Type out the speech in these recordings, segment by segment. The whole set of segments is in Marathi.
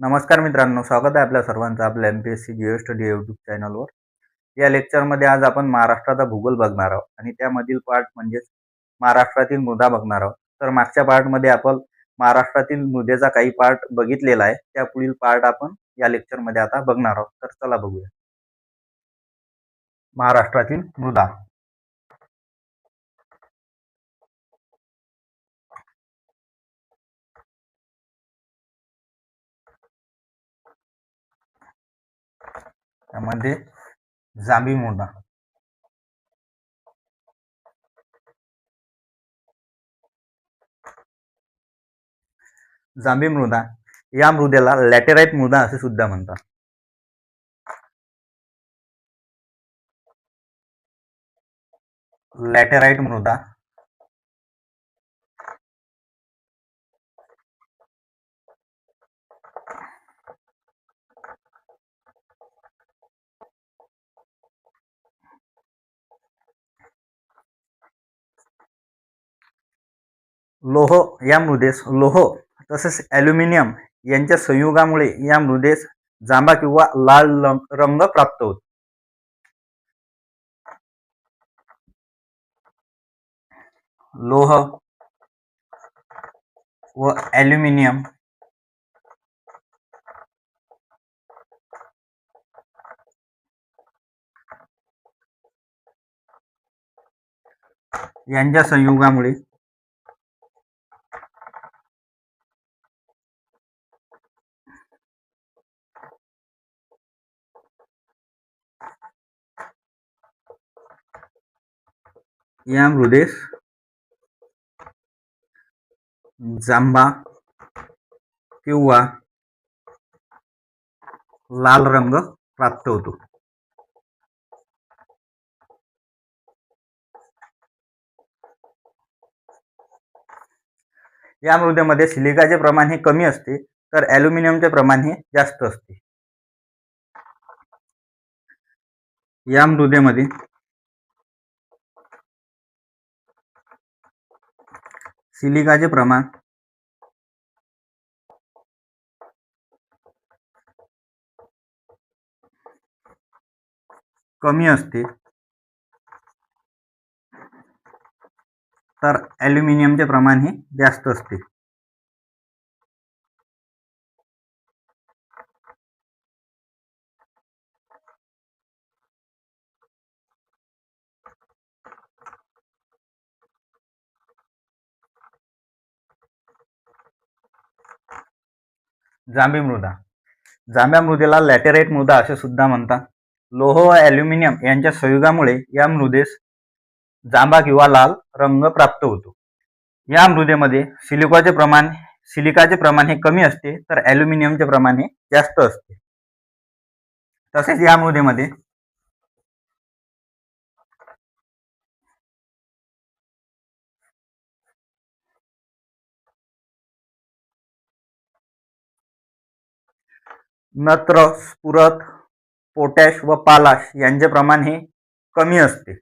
नमस्कार मित्रांनो स्वागत आहे आपल्या सर्वांचं आपल्या M P S C Jio study YouTube चॅनलवर या लेक्चरमध्ये आज आपण महाराष्ट्राचा भूगोल बघणार आहोत आणि त्यामधील पार्ट म्हणजेच महाराष्ट्रातील मृदा बघणार आहोत. तर मागच्या पार्टमध्ये आपण महाराष्ट्रातील मृदेचा काही पार्ट बघितलेला आहे. त्या पुढील पार्ट आपण या लेक्चरमध्ये आता बघणार आहोत. तर चला बघूया. महाराष्ट्रातील मृदा. त्यामध्ये जांभी मृदा जांभी मृदा या मृदेला लॅटेराईट मृदा असे सुद्धा म्हणतात. लॅटेराईट मृदा लोह या मृदेस लोह तसेच ॲल्युमिनियम यांच्या संयोगामुळे या मृदेस जांभा किंवा लाल रंग प्राप्त होतो. लोह व ॲल्युमिनियम यांच्या संयोगामुळे याम मृदेस जांभा किंवा लाल रंग प्राप्त होतो. या मृदेमध्ये सिलिकाचे प्रमाण हे कमी असते तर ॲल्युमिनियमचे प्रमाण हे जास्त असते. या मृदेमध्ये सिलिकाचे प्रमाण. कमी असते. तर ॲल्युमिनियमचे प्रमाण हे जास्त असते. जांभी मृदा. जांभ्या मृदेला लॅटेराईट मृदा असे सुद्धा म्हणतात. लोह व ॲल्युमिनियम यांच्या संयोगामुळे या मृदेस जांभा किंवा लाल रंग प्राप्त होतो. या मृदेमध्ये सिलिकाचे प्रमाण सिलिकाचे प्रमाण हे कमी असते तर ॲल्युमिनियमचे प्रमाण हे जास्त असते. तसेच या मृदेमध्ये नत्र स्फुरत पोटॅश व पालाश यांचे प्रमाण हे कमी असते.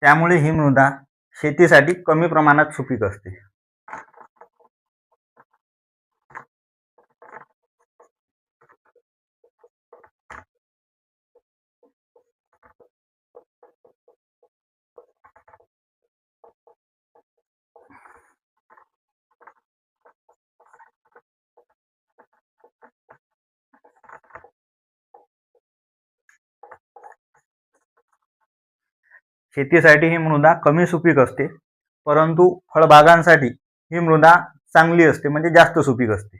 त्यामुळे ही मृदा शेतीसाठी कमी प्रमाणात सुपीक असते. शेतीसाठी ही मृदा कमी सुपीक असते परंतु फळबागांसाठी ही मृदा चांगली असते म्हणजे जास्त सुपीक असते.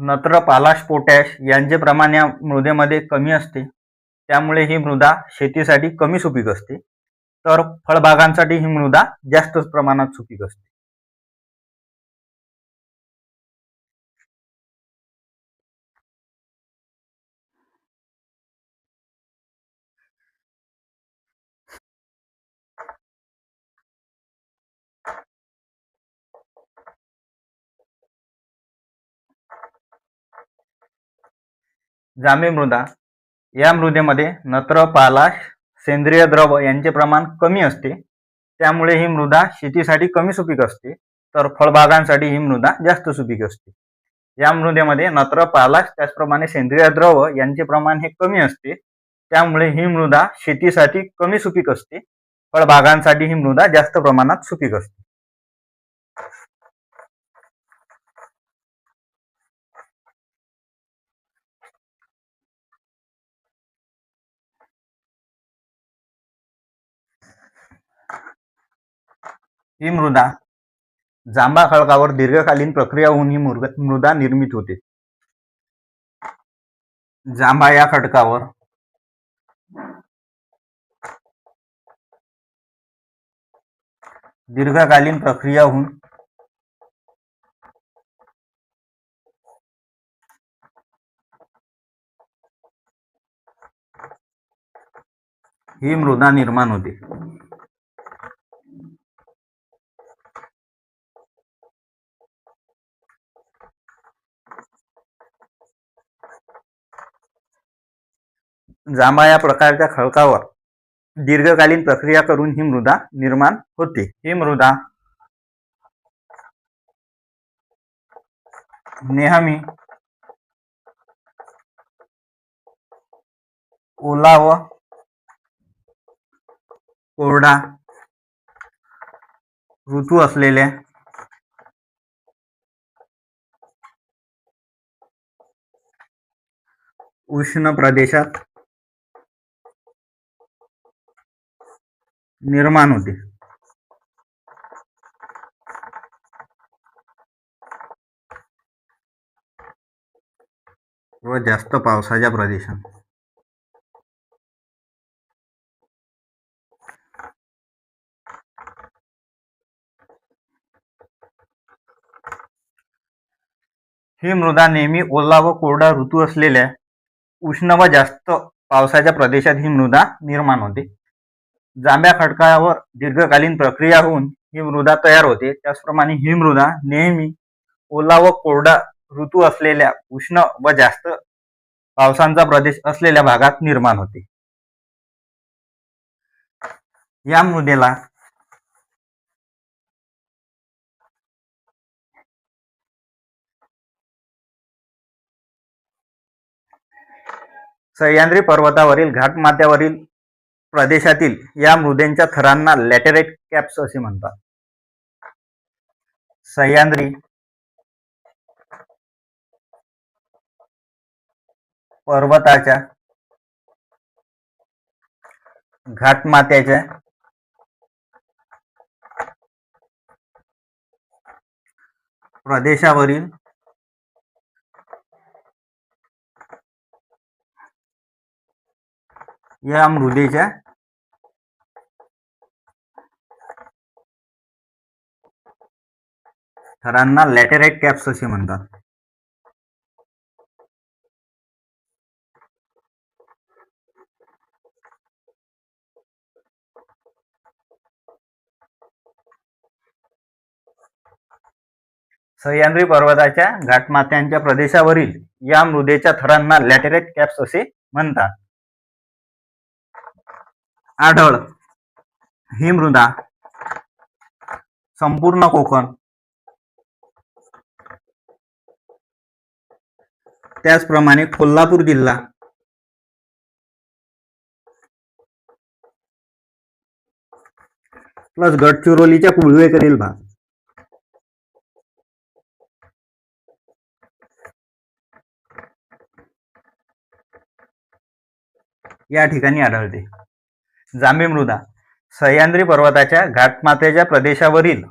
नत्र पालाश पोटॅश यांचे प्रमाण या मृदेमध्ये कमी असते. त्यामुळे ही मृदा शेतीसाठी कमी सुपीक असते. तर फळबागांसाठी ही मृदा जास्त प्रमाणात सुपीक असते. जांभी मृदा. या मृदेमध्ये नत्र पालाश सेंद्रिय द्रव यांचे प्रमाण कमी असते. त्यामुळे ही मृदा शेतीसाठी कमी सुपीक असते. तर फळबागांसाठी ही मृदा जास्त सुपीक असते. या मृदेमध्ये नत्र पालाश त्याचप्रमाणे सेंद्रिय द्रव यांचे प्रमाण हे कमी असते. त्यामुळे ही मृदा शेतीसाठी कमी सुपीक असते. फळबागांसाठी ही मृदा जास्त प्रमाणात सुपीक असते. ही मृदा जांभा खडकावर दीर्घकालीन प्रक्रिया होऊन ही मृग- मृदा निर्मित होते. जांभा या खडकावर दीर्घकालीन प्रक्रिया होऊन ही मृदा निर्माण होते. जांभा या प्रकारच्या खडकावर दीर्घकालीन प्रक्रिया करून ही मृदा निर्माण होते. ही मृदा नेहमी ओला व कोरडा ऋतू असलेल्या उष्ण प्रदेशात निर्माण होते. व जास्त पावसाच्या प्रदेशात. ही मृदा नेहमी ओला व कोरडा ऋतू असलेल्या उष्ण व जास्त पावसाच्या प्रदेशात ही मृदा निर्माण होते. जांभ्या खडकावर दीर्घकालीन प्रक्रिया होऊन ही मृदा तयार होते. त्याचप्रमाणे ही मृदा नेहमी ओला व कोरडा ऋतू असलेल्या उष्ण व जास्त पावसांचा प्रदेश असलेल्या भागात निर्माण होते. या मृदेला सह्याद्री पर्वतावरील घाटमाथ्यावरील प्रदेशातील या मृदेंच्या थरांना लॅटेराइट कॅप्स असे म्हणतात. सह्याद्री. पर्वताच्या. घाटमात्याच्या प्रदेशावरील या मृदेच्या थरांना लॅटेराइट कॅप्स असे म्हणतात. सह्याद्री पर्वताच्या घाटमाथ्यांच्या प्रदेशावरील या मृदेच्या थरांना लॅटेराइट कॅप्स असे म्हणतात. आढळ. ही मृदा. संपूर्ण कोकण. त्याचप्रमाणे कोल्हापूर जिल्हा. प्लस गडचिरोलीच्या पूर्वेकडील भाग. या ठिकाणी आढळते. जांभी मृदा सह्याद्री पर्वताच्या घाटमाथ्याच्या प्रदेशावरील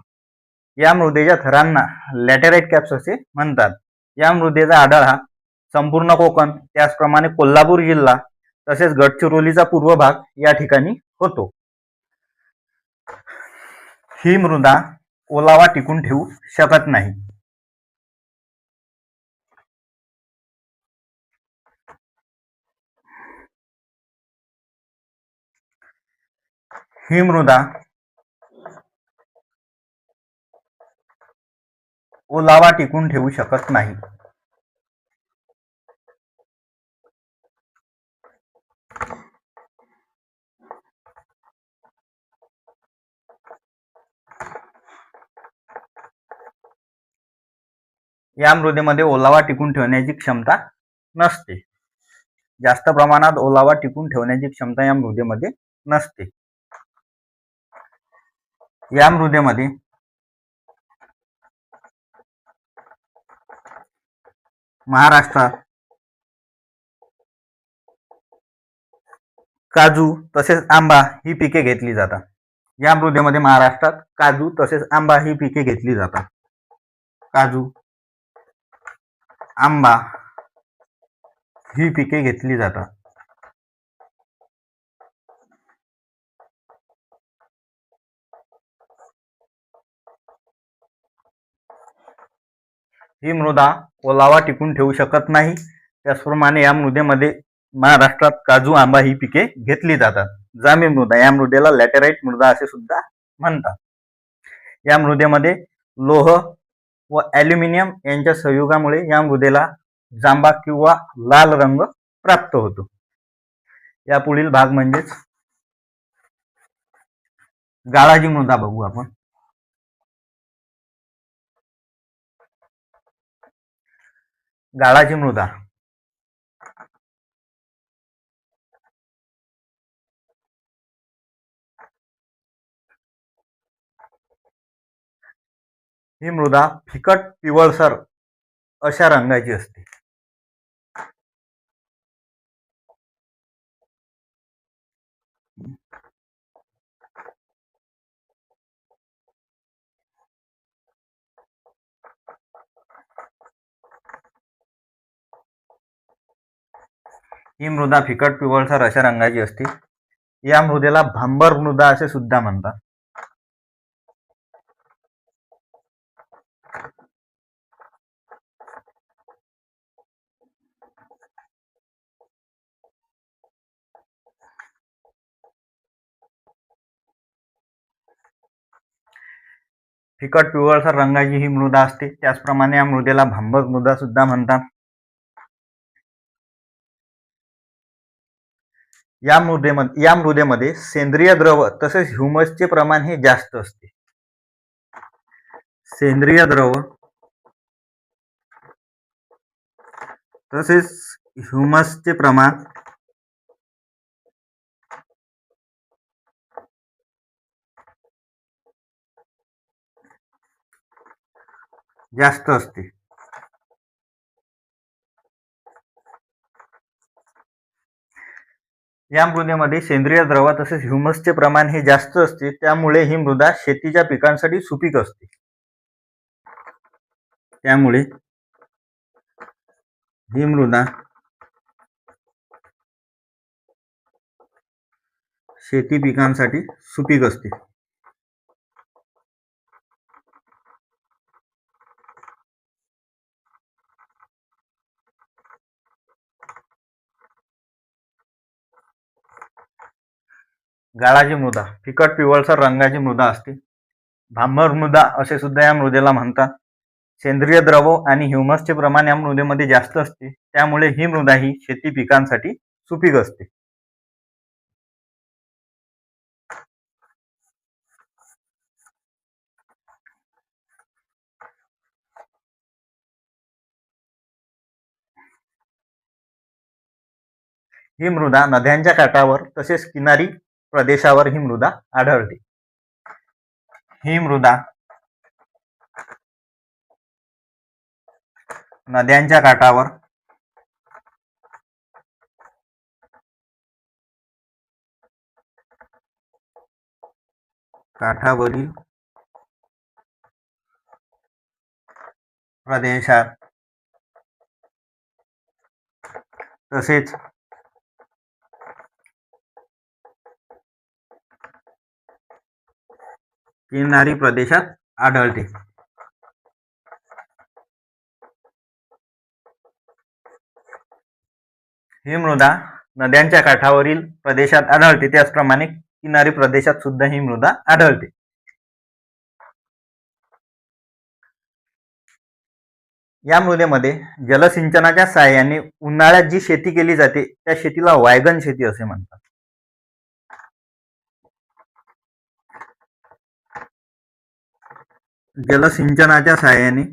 या मृदेच्या थरांना लॅटेराइट कॅप्स असे म्हणतात. या मृदेचा आढळ हा संपूर्ण कोकण त्याचप्रमाणे कोल्हापूर जिल्हा तसेच गडचिरोलीचा पूर्व भाग या ठिकाणी होतो. ही मृदा ओलावा टिकून ठेवू शकत नाही. ही मृदा ओलावा टिकून ठेवू शकत नाही. या मृदेमध्ये ओलावा टिकून ठेवण्याची क्षमता नसते. जास्त प्रमाणात ओलावा टिकून ठेवण्याची क्षमता या मृदेमध्ये नसते. या मृदेमध्ये महाराष्ट्रात काजू तसेच आंबा ही पिके घेतली जातात. या मृदेमध्ये महाराष्ट्रात काजू तसेच आंबा ही पिके घेतली जातात. काजू आंबा ही पिके घेतली जातात. ही मृदा ओलावा टिकून ठेवू शकत नाही. त्याचप्रमाणे या मृदेमध्ये महाराष्ट्रात काजू आंबा ही पिके घेतली जातात. जांभी मृदा या मृदेला लॅटेराईट मृदा असे सुद्धा म्हणतात. या मृदेमध्ये लोह व ॲल्युमिनियम यांच्या संयोगामुळे या मृदेला जांबा किंवा लाल रंग प्राप्त होतो. या पुढील भाग म्हणजेच गाळाची मृदा बघू आपण. गाळाची मृदा. ही मृदा फिकट पिवळसर अशा रंगाची असते. ही मृदा फिकट पिवळसर अशा रंगाची असते. या मृदेला भांबर मृदा असे सुद्धा म्हणतात. फिकट पिवळसर रंगाची ही मृदा असते. त्याचप्रमाणे या मृदेला भांबर मृदा सुद्धा म्हणतात. या मृदेमध्ये या मृदेमध्ये सेंद्रिय द्रव तसेच ह्युमसचे प्रमाण हे जास्त असते. सेंद्रिय द्रव तसेच ह्युमसचे प्रमाण जास्त असते. या मृदेमध्ये सेंद्रिय द्रव तसेच ह्युमसचे प्रमाण हे जास्त असते त्यामुळे ही मृदा शेतीच्या पिकांसाठी सुपीक असते. त्यामुळे ही मृदा शेती पिकांसाठी सुपीक असते. गाळाची मृदा फिकट पिवळसर रंगाची मृदा असते. भांबर मृदा असे सुद्धा या मृदेला म्हणतात. सेंद्रिय द्रव आणि ह्युमसचे प्रमाण या मृदेमध्ये जास्त असते. त्यामुळे ही मृदा ही शेती पिकांसाठी सुपीक असते. ही मृदा नद्यांच्या काठावर तसेच किनारी प्रदेशावर ही मृदा आढळते. ही मृदा नद्यांच्या काठावर काठावरील प्रदेशात तसेच किनारी प्रदेशात आढळते. ही मृदा नद्यांच्या काठावरील प्रदेशात आढळते. त्याचप्रमाणे किनारी प्रदेशात सुद्धा ही मृदा आढळते. या मृदेमध्ये जलसिंचनाच्या सहाय्याने उन्हाळ्यात जी शेती केली जाते त्या शेतीला वायगन शेती असे म्हणतात. जलसिंचनाच्या सहाय्याने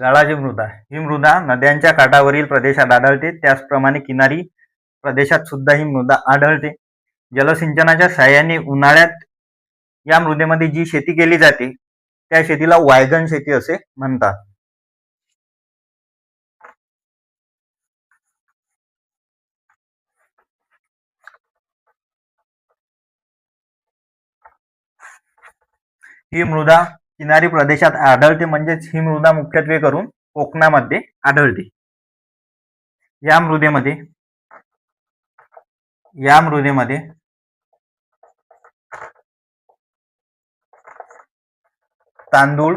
गाळाची मृदा ही मृदा नद्यांच्या काठावरील प्रदेशात आढळते. त्याचप्रमाणे किनारी प्रदेशात सुद्धा ही मृदा आढळते. जलसिंचनाच्या सहाय्याने उन्हाळ्यात या मृदेमध्ये जी शेती केली जाते त्या शेतीला वायगन शेती असे म्हणतात. ही मृदा किनारी प्रदेशात आढळते म्हणजेच ही मृदा मुख्यत्वे करून कोकणामध्ये आढळते. या मृदेमध्ये या मृदेमध्ये तांदूळ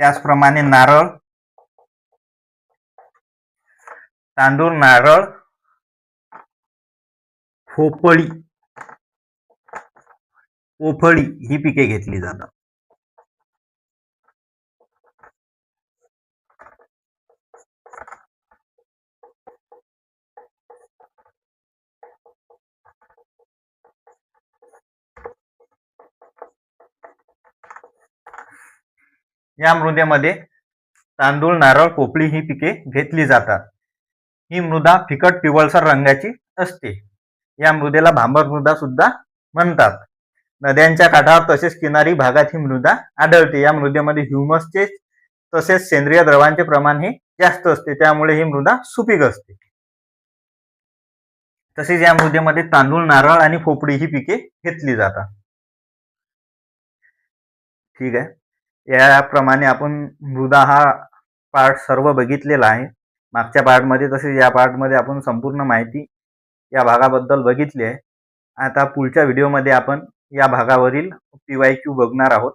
त्याचप्रमाणे नारळ तांदूळ नारळ पोफळी पोफळी ही पिके घेतली जातात. या मृदेमध्ये तांदूळ नारळ पोपळी ही पिके घेतली जातात. ही मृदा फिकट पिवळसर रंगाची असते. या मृदेला भांबर मृदा सुद्धा म्हणतात. नद्यांच्या काठावर तसेच किनारी भागात ही मृदा आढळते. या मृदेमध्ये ह्युमसचे तसेच सेंद्रिय द्रवांचे प्रमाण हे जास्त असते. त्यामुळे ही मृदा सुपीक असते. तसेच या मृदेमध्ये तांदूळ नारळ आणि फोपडी ही पिके घेतली जातात. ठीक आहे. याप्रमाणे आपण मृदा हा पार्ट सर्व बघितलेला आहे. मागच्या पार्टमध्ये तसेच या पार्टमध्ये आपण संपूर्ण माहिती या भागाबद्दल बघितली आहे. आता पुढच्या व्हिडिओमध्ये आपण या भागावरील पी वाय क्यू बघणार आहोत.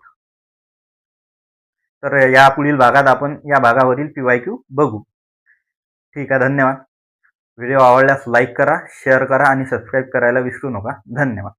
तर या पुढील भागात आपण या भागावरील पी वाय क्यू बघू. ठीक आहे धन्यवाद. व्हिडिओ आवडल्यास लाईक करा शेअर करा आणि सबस्क्राईब करायला विसरू नका. धन्यवाद.